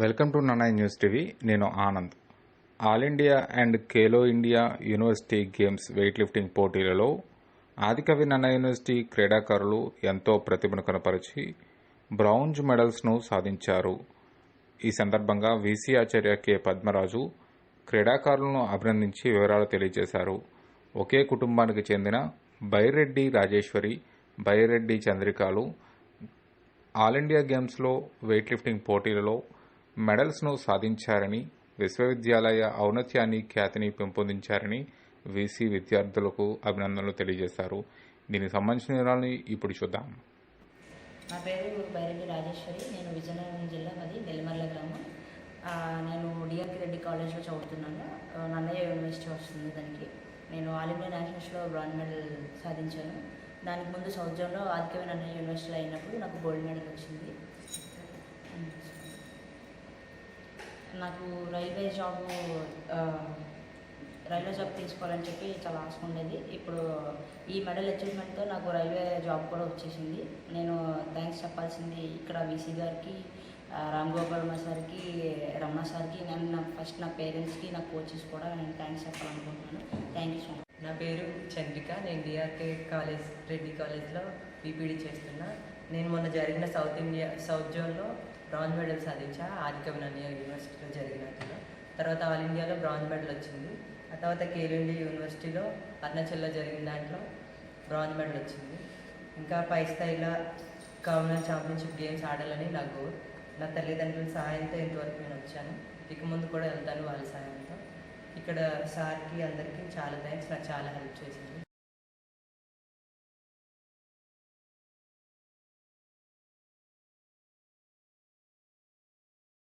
Welcome to Nannaya news TV. నేను Anand. All India and Khelo India university games weightlifting పోటీలలో ఆదికవి నన్న university క్రీడాకారులు ఎంతో ప్రతిభను కనపరిచి బ్రౌంజ్ మెడల్స్ను సాధించారు. ఈ సందర్భంగా వీసీ ఆచార్య కె. పద్మరాజు క్రీడాకారులను అభినందించి వివరాలు తెలియజేశారు. ఒకే కుటుంబానికి చెందిన బైరెడ్డి రాజేశ్వరి బైరెడ్డి చంద్రికాలు ఆల్ ఇండియా గేమ్స్లో వెయిట్ లిఫ్టింగ్ పోటీలలో మెడల్స్ను సాధించారని విశ్వవిద్యాలయ ఔన్నత్యాన్ని ఖ్యాతిని పెంపొందించారని వీసీ విద్యార్థులకు అభినందనలు తెలియజేశారు. దీనికి సంబంధించిన వివరాలను ఇప్పుడు చూద్దాం. నా పేరు బైరెడ్డి రాజేశ్వరి. నేను విజయనగరం జిల్లా మాది నెల్లిమర్ల గ్రామం. నేను డిఆర్కి రెడ్డి కాలేజ్లో చదువుతున్నాను. నన్నయ్య యూనివర్సిటీ వస్తుంది దానికి. నేను ఆల్ ఇండియా నేషనల్స్లో బ్రాంజ్ మెడల్ సాధించాను. దానికి ముందు సంవత్సరంలో జోన్లో ఆదికవి నన్నయ్య యూనివర్సిటీలో అయినప్పుడు నాకు గోల్డ్ మెడల్ వచ్చింది. నాకు రైల్వే జాబ్ రైల్వే జాబ్ తీసుకోవాలని చెప్పి చాలా ఆశ ఉండేది. ఇప్పుడు ఈ మెడల్ అచీవ్మెంట్తో నాకు రైల్వే జాబ్ కూడా వచ్చేసింది. నేను థ్యాంక్స్ చెప్పాల్సింది ఇక్కడ వీసీ గారికి రామ్ గోపాల్ సార్కి రమణ సార్కి నేను నా ఫస్ట్ నా పేరెంట్స్కి నా కోచెస్ కూడా నేను థ్యాంక్స్ చెప్పాలనుకుంటున్నాను. థ్యాంక్ యూ సో మచ్ నా పేరు చంద్రిక. నేను డిఆర్కే కాలేజ్ రెడ్డి కాలేజ్లో బీపీడీ చేస్తున్నా. నేను మొన్న జరిగిన సౌత్ ఇండియా సౌత్ జోన్లో బ్రాంజ్ మెడల్ సాధించా ఆదికవి నన్నయ్య యూనివర్సిటీలో జరిగిన తర్వాత ఆల్ ఇండియాలో బ్రాంజ్ మెడల్ వచ్చింది. ఆ తర్వాత కేల్ ఇండియా యూనివర్సిటీలో అరుణాచల్లో జరిగిన దాంట్లో బ్రాంజ్ మెడల్ వచ్చింది. ఇంకా పై స్థాయిలో కవర్నల్ ఛాంపియన్షిప్ గేమ్స్ ఆడాలని నా గోల్ నా తల్లిదండ్రుల సహాయంతో ఇంతవరకు నేను వచ్చాను. ఇక ముందు కూడా వెళ్తాను వాళ్ళ సహాయంతో. ఇక్కడ సార్కి అందరికీ చాలా థ్యాంక్స్ నాకు చాలా హెల్ప్ చేసింది